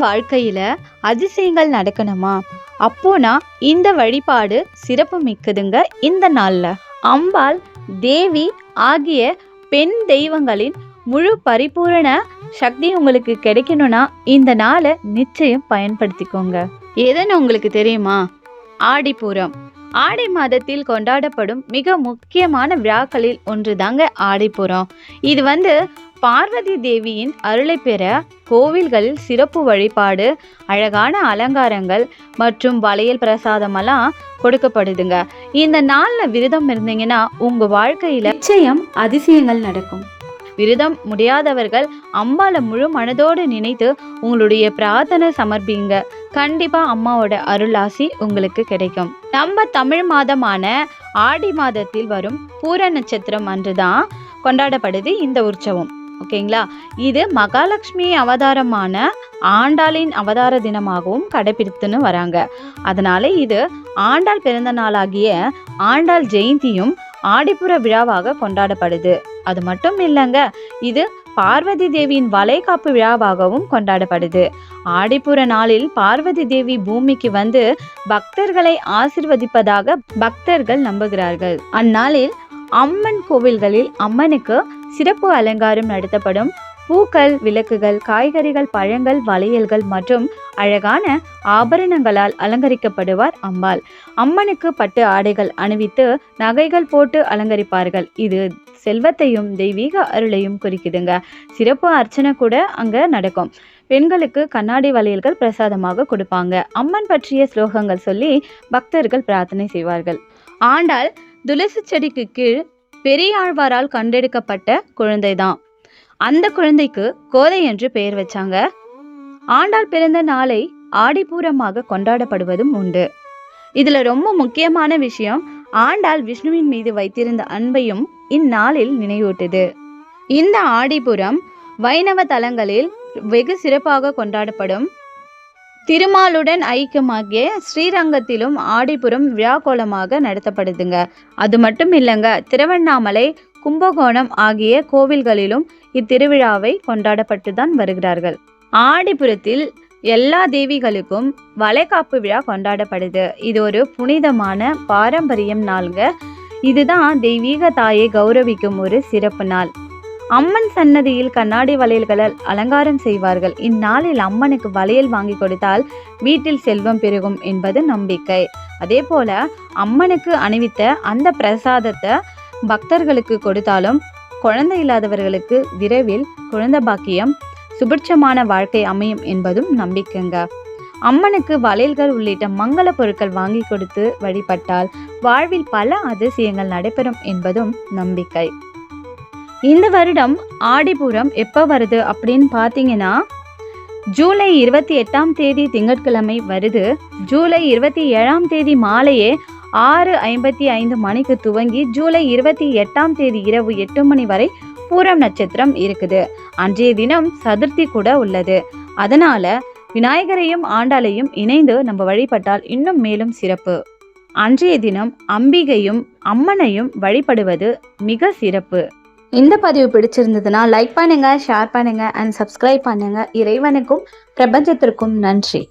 வாழ்க்கையில அதிசயங்கள் நடக்கணுமா? அப்போனா இந்த வழிபாடு சிறப்பு மிக்கதுங்க இந்த நாள்ல. அம்பாள் தேவி ஆகிய பெண் தெய்வங்களின் முழு பரிபூரண சக்தி உங்களுக்கு கிடைக்கணும்னா இந்த நாளை நிச்சயம் பயன்படுத்திக்கோங்க. எதுன்னு உங்களுக்கு தெரியுமா? ஆடிப்பூரம். ஆடி மாதத்தில் கொண்டாடப்படும் மிக முக்கியமான விழாக்களில் ஒன்றுதாங்க ஆடிப்புறம் இது வந்து பார்வதி தேவியின் அருளை பெற கோவில்களில் சிறப்பு வழிபாடு அழகான அலங்காரங்கள் மற்றும் வளையல் பிரசாதமெல்லாம் கொடுக்கப்படுதுங்க. இந்த நாளில் விரதம் இருந்தீங்கன்னா உங்க வாழ்க்கையில நிச்சயம் அதிசயங்கள் நடக்கும். விரதம் முடியாதவர்கள் அம்பால முழு மனதோடு நினைத்து உங்களுடைய பிரார்த்தனை சமர்ப்பிங்க. கண்டிப்பா அம்மாவோட அருளாசி உங்களுக்கு கிடைக்கும். நம்ம தமிழ் மாதமான ஆடி மாதத்தில் வரும் பூர நட்சத்திரம் அன்றுதான் கொண்டாடப்படுது இந்த உற்சவம். ஓகேங்களா? இது மகாலட்சுமி அவதாரமான ஆண்டாளின் அவதார தினமாகவும் கடைபிடித்துன்னு வராங்க. அதனால இது ஆண்டாள் பிறந்த நாளாகிய ஆண்டாள் ஜெயந்தியும் ஆடிப்புற விழாவாக கொண்டாடப்படுது. அது மட்டும் இல்லைங்க இது பார்வதி தேவியின் வளைகாப்பு விழாவாகவும் கொண்டாடப்படுது. ஆடிப்புற நாளில் பார்வதி தேவி பூமிக்கு வந்து பக்தர்களை ஆசிர்வதிப்பதாக பக்தர்கள் நம்புகிறார்கள். அந்நாளில் அம்மன் கோவில்களில் அம்மனுக்கு சிறப்பு அலங்காரம் நடத்தப்படும். பூக்கள் விளக்குகள் காய்கறிகள் பழங்கள் வளையல்கள் மற்றும் அழகான ஆபரணங்களால் அலங்கரிக்கப்படுவார் அம்பாள். அம்மனுக்கு பட்டு ஆடைகள் அணிவித்து நகைகள் போட்டு அலங்கரிப்பார்கள். இது செல்வத்தையும் தெய்வீக அருளையும் குறிக்குதுங்க. சிறப்பு அர்ச்சனை கூட அங்க நடக்கும். பெண்களுக்கு கண்ணாடி வளையல்கள் பிரசாதமாக கொடுப்பாங்க. அம்மன் பற்றிய ஸ்லோகங்கள் சொல்லி பக்தர்கள் பிரார்த்தனை செய்வார்கள். ஆண்டாள் துளசி செடிக்கு கீழ் பெரியாழ்வாரால் கண்டெடுக்கப்பட்ட குழந்தைதான். அந்த குழந்தைக்கு கோதை என்று பெயர் வச்சாங்க. ஆண்டாள் பிறந்த நாளை ஆடிப்பூரமாக கொண்டாடப்படுவதும் உண்டு. இதுல ரொம்ப முக்கியமான விஷயம் ஆண்டாள் விஷ்ணுவின் மீது வைத்திருந்த அன்பையும் இந்நாளில் நினைவூட்டுது. இந்த ஆடிபுரம் வைணவ தலங்களில் வெகு சிறப்பாக கொண்டாடப்படும் திருமாலுடன் ஐக்கியமாகிய ஸ்ரீரங்கத்திலும் ஆடிபுரம் விழாக்கோலமாக நடத்தப்படுதுங்க. அது மட்டும் இல்லைங்க திருவண்ணாமலை கும்பகோணம் ஆகிய கோவில்களிலும் இத்திருவிழாவை கொண்டாடப்பட்டு தான் வருகிறார்கள். ஆடிபுரத்தில் எல்லா தேவிகளுக்கும் வளைகாப்பு விழா கொண்டாடப்படுது. இது ஒரு புனிதமான பாரம்பரியம் நாளுங்க. இதுதான் தெய்வீக தாயை கௌரவிக்கும் ஒரு சிறப்பு நாள். அம்மன் சன்னதியில் கண்ணாடி வளையல்களால் அலங்காரம் செய்வார்கள். இந்நாளில் அம்மனுக்கு வளையல் வாங்கி கொடுத்தால் வீட்டில் செல்வம் பெருகும் என்பது நம்பிக்கை. அதே போல அம்மனுக்கு அணிவித்த அந்த பிரசாதத்தை பக்தர்களுக்கு கொடுத்தாலும் குழந்தை இல்லாதவர்களுக்கு விரைவில் குழந்தை பாக்கியம் சுபிட்சமான வாழ்க்கை அமையும் என்பதும் நம்பிக்கைங்க. அம்மனுக்கு வளையல்கள் உள்ளிட்ட மங்கள பொருட்கள் வாங்கி கொடுத்து வழிபட்டால் வாழ்வில் பல அதிசயங்கள் நடைபெறும் என்பதும் நம்பிக்கை. இந்த வருடம் ஆடிபுரம் எப்போ வருது அப்படின்னு பார்த்தீங்கன்னா ஜூலை இருபத்தி எட்டாம் தேதி திங்கட்கிழமை வருது. ஜூலை இருபத்தி ஏழாம் தேதி மாலையே ஆறு ஐம்பத்தி ஐந்து மணிக்கு துவங்கி ஜூலை இருபத்தி எட்டாம் தேதி இரவு எட்டு மணி வரை பூரம் நட்சத்திரம் இருக்குது. அன்றைய தினம் சதுர்த்தி கூட உள்ளது. அதனால விநாயகரையும் ஆண்டாளையும் இணைந்து நம்ம வழிபட்டால் இன்னும் மேலும் சிறப்பு. அன்றைய தினம் அம்பிகையும் அம்மனையும் வழிபடுவது மிக சிறப்பு. இந்த பதிவு பிடிச்சிருந்ததுன்னா லைக் பண்ணுங்க ஷேர் பண்ணுங்க அண்ட் சப்ஸ்கிரைப் பண்ணுங்க. இறைவனுக்கும் பிரபஞ்சத்திற்கும் நன்றி.